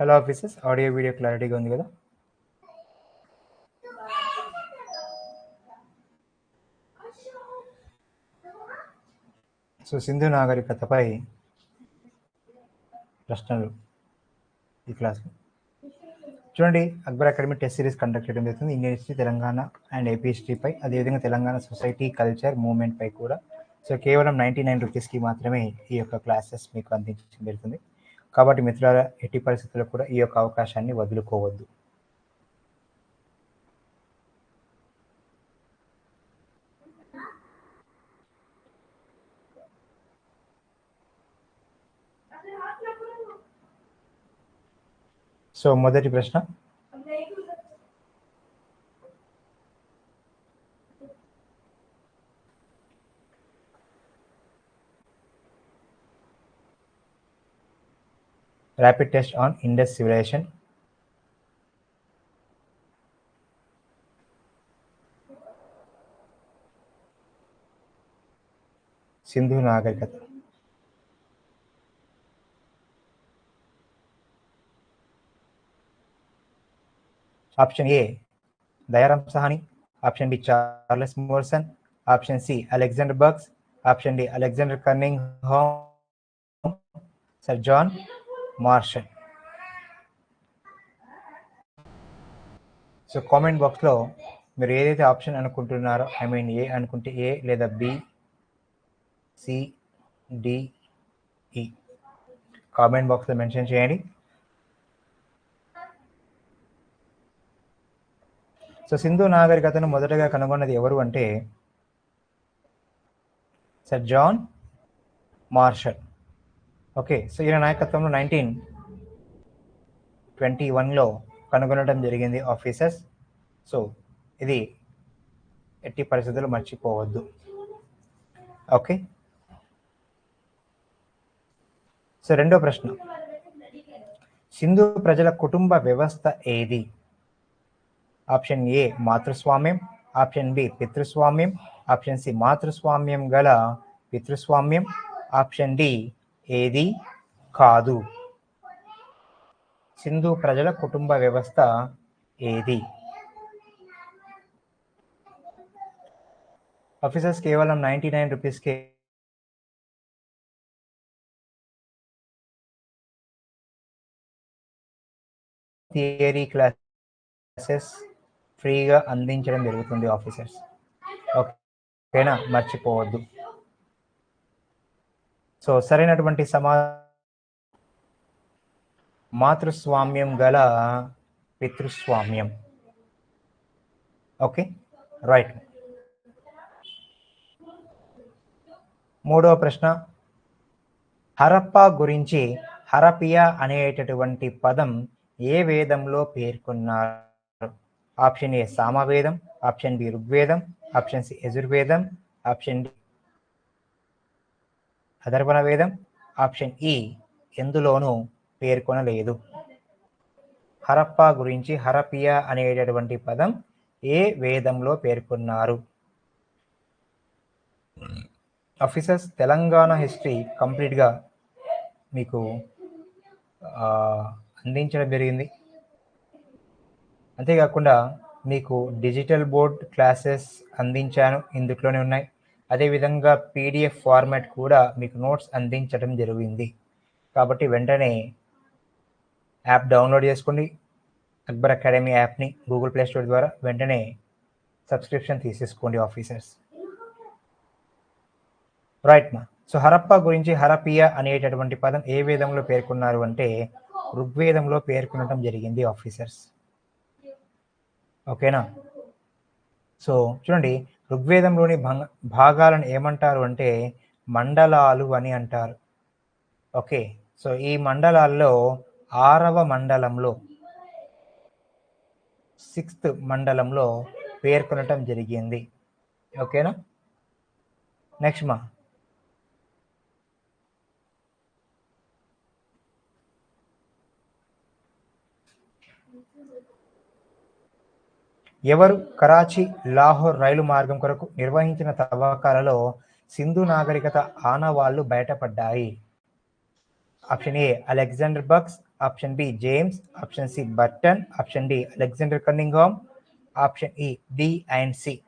Hello officers audio video క్లారిటీగా ఉంది కదా? సో సింధు నాగరికతపై ప్రశ్నలు ఈ క్లాస్లో. చూడండి Akbar academy test series conduct చేయడం జరుగుతుంది. Indian history Telangana and AP హిస్టరీపై అదేవిధంగా తెలంగాణ సొసైటీ కల్చర్ మూవ్మెంట్పై కూడా. సో కేవలం నైంటీ నైన్ రూపీస్కి మాత్రమే ఈ యొక్క క్లాసెస్ మీకు అందించడం జరుగుతుంది. కాబట్టి మిత్రుల ఎట్టి పరిస్థితుల్లో కూడా ఈ యొక్క అవకాశాన్ని వదులుకోవద్దు. సో మొదటి ప్రశ్న. Rapid test on Indus civilization. సింధు నాగరికత option A Dayaram Sahni option B Charles Masson option C Alexander Burnes option D Alexander Cunningham sir John Marshall so comment బాక్స్లో మీరు ఏదైతే ఆప్షన్ అనుకుంటున్నారో ఐ మీన్ ఏ అనుకుంటే ఏ లేదా బి సి డి కామెంట్ బాక్స్లో mention చేయండి. సో సింధు నాగరికతను మొదటగా కనుగొన్నది ఎవరు అంటే sir John Marshall okay so ఈయన నాయకత్వంలో నైన్టీన్ ట్వంటీ వన్లో కనుగొనడం జరిగింది ఆఫీసర్స్. సో ఇది ఎట్టి పరిస్థితులు మర్చిపోవద్దు. ఓకే. సో రెండో ప్రశ్న. సింధు ప్రజల కుటుంబ వ్యవస్థ ఏది? ఆప్షన్ ఏ మాతృస్వామ్యం ఆప్షన్ బి పితృస్వామ్యం ఆప్షన్ సి మాతృస్వామ్యం గల పితృస్వామ్యం ఆప్షన్ డి ఏది కాదు. సింధు ప్రజల కుటుంబ వ్యవస్థ ఏది? ఆఫీసర్స్ కేవలం నైంటీ నైన్ రూపీస్కే థియరీ క్లాసెస్ ఫ్రీగా అందించడం జరుగుతుంది ఆఫీసర్స్. ఓకేనా? మర్చిపోవద్దు. సో సరైనటువంటి సమా మాతృస్వామ్యం గల పితృస్వామ్యం. ఓకే? రైట్. మూడవ ప్రశ్న. హరప్ప గురించి హరపియా అనేటటువంటి పదం ఏ వేదంలో పేర్కొన్నారు? ఆప్షన్ ఏ సామవేదం ఆప్షన్ బి ఋగ్వేదం ఆప్షన్ సి యజుర్వేదం ఆప్షన్ డి అధర్వణ వేదం ఆప్షన్ ఈ ఎందులోనూ పేర్కొనలేదు. హరప్ప గురించి హరపియా అనేటటువంటి పదం ఏ వేదంలో పేర్కొన్నారు? ఆఫీసర్స్ తెలంగాణ హిస్టరీ కంప్లీట్గా మీకు అందించడం జరిగింది. అంతేకాకుండా మీకు డిజిటల్ బోర్డ్ క్లాసెస్ అందించాను ఇందులోనే ఉన్నాయి. అదేవిధంగా పీడిఎఫ్ ఫార్మాట్ కూడా మీకు నోట్స్ అందించడం జరిగింది. కాబట్టి వెంటనే యాప్ డౌన్లోడ్ చేసుకోండి. అక్బర్ అకాడమీ యాప్ని గూగుల్ ప్లే స్టోర్ ద్వారా వెంటనే సబ్స్క్రిప్షన్ తీసేసుకోండి ఆఫీసర్స్. రైట్ మా. సో హరప్ప గురించి హరపియ అనేటటువంటి పదం ఏ వేదంలో పేర్కొన్నారు అంటే ఋగ్వేదంలో పేర్కొనడం జరిగింది ఆఫీసర్స్. ఓకేనా? సో చూడండి ఋగ్వేదంలోని భాగాలను ఏమంటారు అంటే మండలాలు అని అంటారు. ఓకే సో ఈ మండలాల్లో ఆరవ మండలంలో సిక్స్త్ మండలంలో పేర్కొనటం జరిగింది. ఓకేనా? నెక్స్ట్ మా ఎవరు? కరాచీ లాహోర్ రైలు మార్గం కొరకు నిర్వహించిన తవ్వకాలలో సింధు నాగరికత ఆనవాళ్ళు బయటపడ్డాయి. Option A Alexander Burnes. Option B James. Option C Burton. Option D Alexander Cunningham. Option ఈ డి అండ్ సి.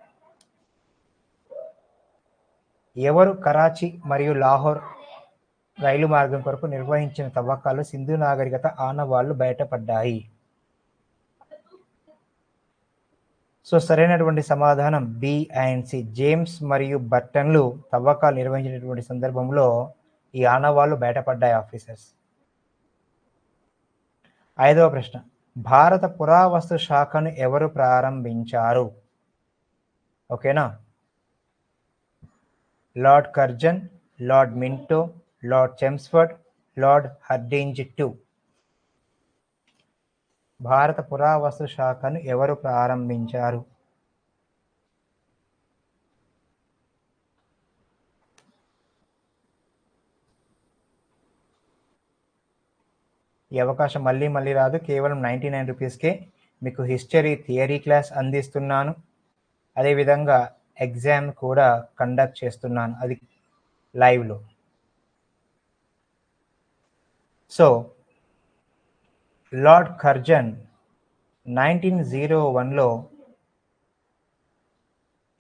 ఎవరు? కరాచీ మరియు లాహోర్ రైలు మార్గం కొరకు నిర్వహించిన తవ్వకాలు సింధు నాగరికత ఆనవాళ్ళు బయటపడ్డాయి. సో సరైనటువంటి సమాధానం బి అండ్ సి. జేమ్స్ మరియు బర్టన్లు తవ్వకాలు నిర్వహించినటువంటి సందర్భంలో ఈ ఆనవాళ్ళు బయటపడ్డాయి ఆఫీసర్స్. ఐదవ ప్రశ్న. భారత పురావస్తు శాఖను ఎవరు ప్రారంభించారు? ఓకేనా? Lord Curzon Lord Minto Lord Chelmsford Lord Hardinge two. భారత పురావస్తు శాఖను ఎవరు ప్రారంభించారు? ఈ అవకాశం మళ్ళీ మళ్ళీ రాదు. కేవలం నైంటీ నైన్ రూపీస్కే మీకు హిస్టరీ థియరీ క్లాస్ అందిస్తున్నాను. అదేవిధంగా ఎగ్జామ్ కూడా కండక్ట్ చేస్తున్నాను. అది లైవ్లో. So Lord Curzon nineteen zero వన్లో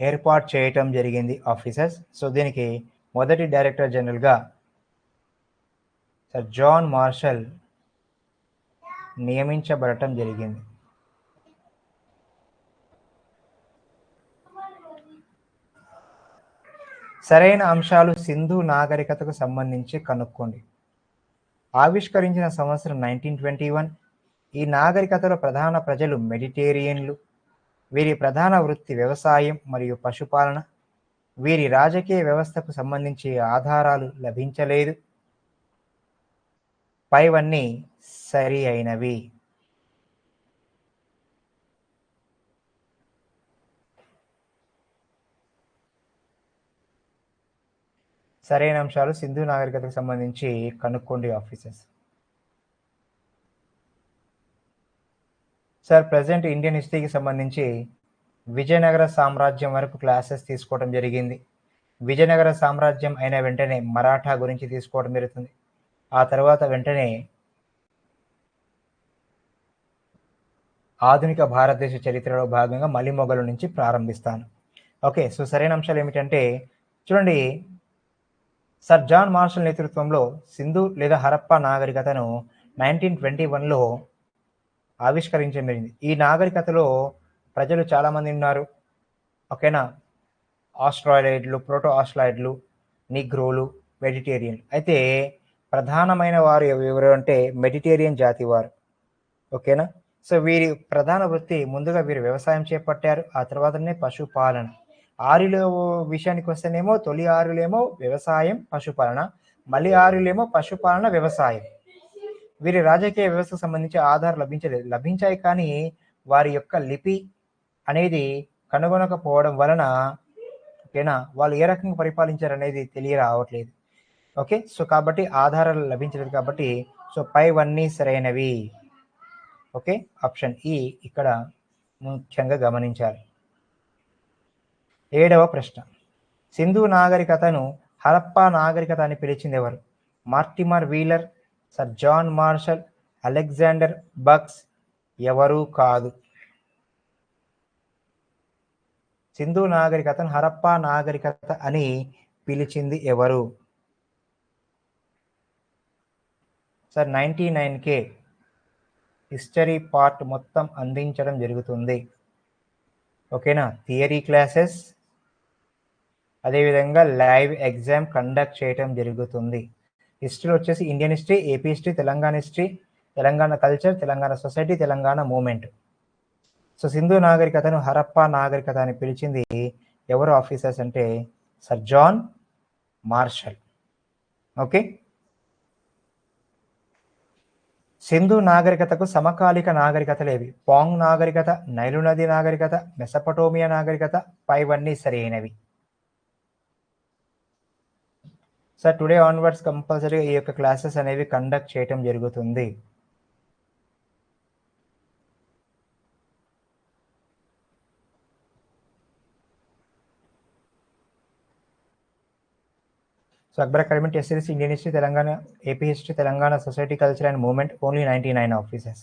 ఏర్పాటు చేయటం జరిగింది ఆఫీసర్స్. సో దీనికి మొదటి డైరెక్టర్ జనరల్గా సర్ జాన్ మార్షల్ నియమించబడటం జరిగింది. సరైన అంశాలు సింధు నాగరికతకు సంబంధించి కనుక్కోండి. ఆవిష్కరించిన సంవత్సరం నైన్టీన్ ట్వంటీ వన్ ఈ నాగరికతలో ప్రధాన ప్రజలు మెడిటేరియన్లు. వీరి ప్రధాన వృత్తి వ్యవసాయం మరియు పశుపాలన. వీరి రాజకీయ వ్యవస్థకు సంబంధించి ఆధారాలు లభించలేదు. పైవన్నీ సరి అయినవి. సరైన అంశాలు సింధు నాగరికతకు సంబంధించి కనుక్కోండి ఆఫీసర్స్ సార్ ప్రజెంట్ ఇండియన్ హిస్టరీకి సంబంధించి విజయనగర సామ్రాజ్యం వరకు క్లాసెస్ తీసుకోవడం జరిగింది. విజయనగర సామ్రాజ్యం అయిన వెంటనే మరాఠా గురించి తీసుకోవడం జరుగుతుంది. ఆ తర్వాత వెంటనే ఆధునిక భారతదేశ చరిత్రలో భాగంగా మలిమొఘలు నుంచి ప్రారంభిస్తాను. ఓకే సో సరైన అంశాలు ఏమిటంటే చూడండి సర్ జాన్ మార్షల్ నేతృత్వంలో సింధు లేదా హరప్ప నాగరికతను నైన్టీన్ ట్వంటీ వన్లో ఆవిష్కరించబడింది ఈ నాగరికతలో ప్రజలు చాలామంది ఉన్నారు. ఓకేనా? ఆస్ట్రాయిడ్లు ప్రోటో ఆస్ట్రాయిడ్లు నిగ్రోలు మెడిటేరియన్ అయితే ప్రధానమైన వారు ఎవరు అంటే మెడిటేరియన్ జాతి వారు. ఓకేనా? సో వీరి ప్రధాన వృత్తి ముందుగా వీరు వ్యవసాయం చేపట్టారు ఆ తర్వాతనే పశుపాలన. ఆరులో విషయానికి వస్తేనేమో తొలి ఆరులేమో వ్యవసాయం పశుపాలన. మళ్ళీ ఆరులేమో పశుపాలన వ్యవసాయం. వీరి రాజకీయ వ్యవస్థకు సంబంధించి ఆధార్ లభించలేదు లభించాయి కానీ వారి యొక్క లిపి అనేది కనుగొనకపోవడం వలన ఓకేనా వాళ్ళు ఏ రకంగా పరిపాలించారు అనేది తెలియరావట్లేదు. ఓకే సో కాబట్టి ఆధారాలు లభించలేదు కాబట్టి సో పైవన్నీ సరైనవి. ఓకే ఆప్షన్ ఈ ఇక్కడ ముఖ్యంగా గమనించాలి. ఏడవ ప్రశ్న. సింధు నాగరికతను హరప్పా నాగరికత అని పిలిచింది ఎవరు Mortimer Wheeler sir John Marshall Alexander Burnes ఎవరూ కాదు. సింధు నాగరికతను హరప్పా నాగరికత అని పిలిచింది ఎవరు? సార్ నైంటీ నైన్కే హిస్టరీ పార్ట్ మొత్తం అందించడం జరుగుతుంది. ఓకేనా? థియరీ క్లాసెస్ అదేవిధంగా లైవ్ ఎగ్జామ్ కండక్ట్ చేయటం జరుగుతుంది. హిస్టరీ వచ్చేసి Indian history AP history Telangana history Telangana culture Telangana society Telangana movement. So Sindhu నాగరికతను హరప్పా నాగరికత అని పిలిచింది ఎవరు ఆఫీసర్స్ అంటే sir John Marshall. Okay? Sindhu నాగరికతకు సమకాలిక నాగరికతలేవి పాంగ్ నాగరికత నైలు నది నాగరికత మెసపటోమియా నాగరికత పైవన్నీ సరైనవి సార్ టుడే ఆన్వర్డ్స్ కంపల్సరీ ఈ యొక్క క్లాసెస్ అనేవి కండక్ట్ చేయటం జరుగుతుంది. So Akbar academy test series Indian history Telangana AP history Telangana society culture and movement only ninety nine officers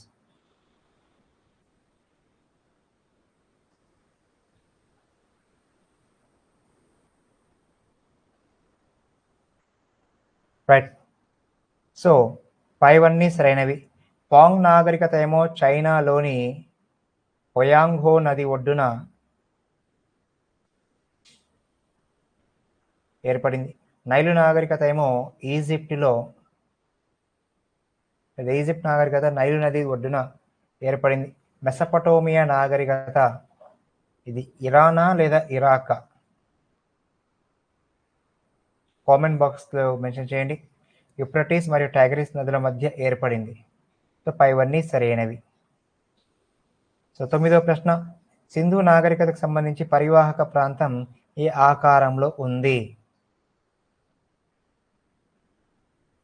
right so పైవన్నీ సరైనవి. పాంగ్ నాగరికత ఏమో చైనాలోని హొయాంగ్హో నది ఒడ్డున ఏర్పడింది. నైలు నాగరికత ఏమో ఈజిప్ట్లో ఈజిప్ట్ నాగరికత నైలు నది ఒడ్డున ఏర్పడింది. మెసపటోమియా నాగరికత ఇది ఇరానా లేదా ఇరాకా? కామెంట్ బాక్స్లో మెన్షన్ చేయండి. యుప్రటీస్ మరియు టైగరీస్ నదుల మధ్య ఏర్పడింది. సో పైవన్నీ సరైనవి. సో తొమ్మిదవ ప్రశ్న. సింధు నాగరికతకు సంబంధించి పరివాహక ప్రాంతం ఏ ఆకారంలో ఉంది?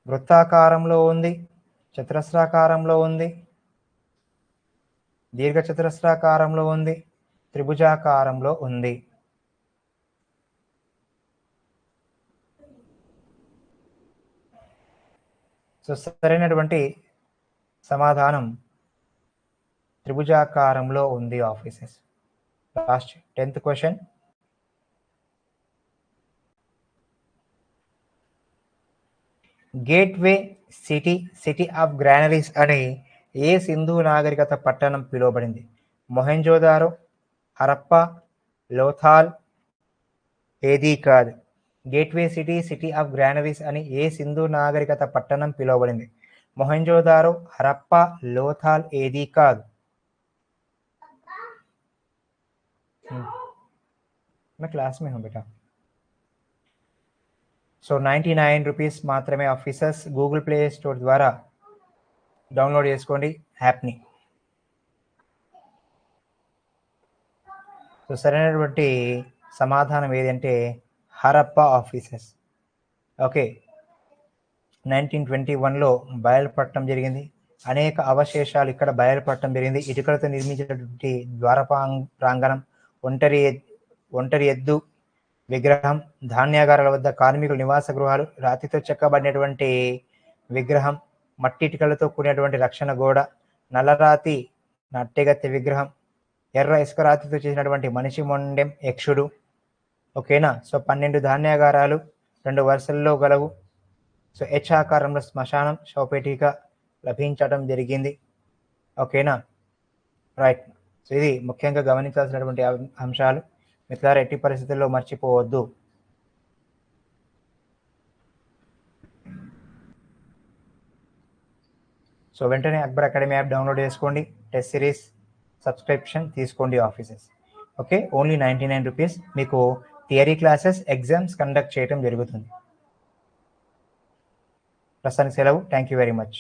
వృత్తాకారంలో ఉంది చతురస్రాకారంలో ఉంది దీర్ఘ చతురస్రాకారంలో ఉంది త్రిభుజాకారంలో ఉంది. సో సరైనటువంటి సమాధానం త్రిభుజాకారంలో ఉంది officers. Last tenth question. Gateway city city of granaries అని ఏ సింధు నాగరికత పట్టణం పిలువబడింది? మొహెంజోదారో హరప్ప లోథాల్ ఏదీ కాదు. gateway city city of granaries అని ఏ సింధు నాగరికత పట్టణం పిలువబడింది మొహెంజోదారో హరప్ప లోథాల్ ఏదీ కాదు मैं क्लास में हूँ बेटा సో నైంటీ నైన్ రూపీస్ మాత్రమే ఆఫీసర్స్ గూగుల్ ప్లే స్టోర్ ద్వారా డౌన్లోడ్ చేసుకోండి యాప్ని సో సరైనటువంటి సమాధానం ఏదంటే Harappa officers. Okay. Nineteen twenty వన్లో బయలుపడటం జరిగింది. అనేక అవశేషాలు ఇక్కడ బయలుపడటం జరిగింది. ఇటుకలతో నిర్మించినటువంటి ద్వారపాంగ్ ప్రాంగణం ఒంటరి ఒంటరి ఎద్దు విగ్రహం ధాన్యాగారాల వద్ద కార్మికుల నివాస గృహాలు రాతితో చెక్కబడినటువంటి విగ్రహం మట్టి ఇటుకలతో కూడినటువంటి రక్షణ గోడ నల్లరాతి నట్టెగత్తె విగ్రహం ఎర్ర ఇసుక రాతితో చేసినటువంటి మనిషి మొండెం యక్షుడు ఓకేనా? సో పన్నెండు ధాన్యాగారాలు రెండు వరుసల్లో గలవు. సో హెచ్ ఆకారంలో శ్మశానం శవపేటిక లభించడం జరిగింది. ఓకేనా? రైట్. సో ఇది ముఖ్యంగా గమనించాల్సినటువంటి అం- అంశాలు. మిత్రులారా ఎట్టి పరిస్థితుల్లో మర్చిపోవద్దు. సో వెంటనే అక్బర్ అకాడమీ యాప్ డౌన్లోడ్ చేసుకోండి. టెస్ట్ సిరీస్ సబ్స్క్రిప్షన్ తీసుకోండి officers. Okay? Only ninety nine rupees. మీకు థియరీ క్లాసెస్ ఎగ్జామ్స్ కండక్ట్ చేయడం జరుగుతుంది. ప్రస్తుతానికి సెలవు. Thank you very much